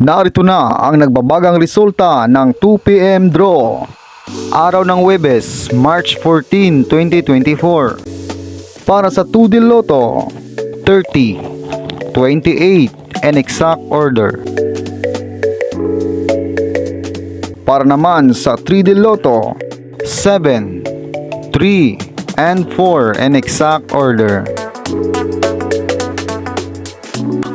Narito na ang nagbabagang resulta ng 2pm draw. Araw ng Webes, March 14, 2024. Para sa 2D Lotto, 30, 28, and exact order. Para naman sa 3D Lotto, 7, 3, and 4 and exact order.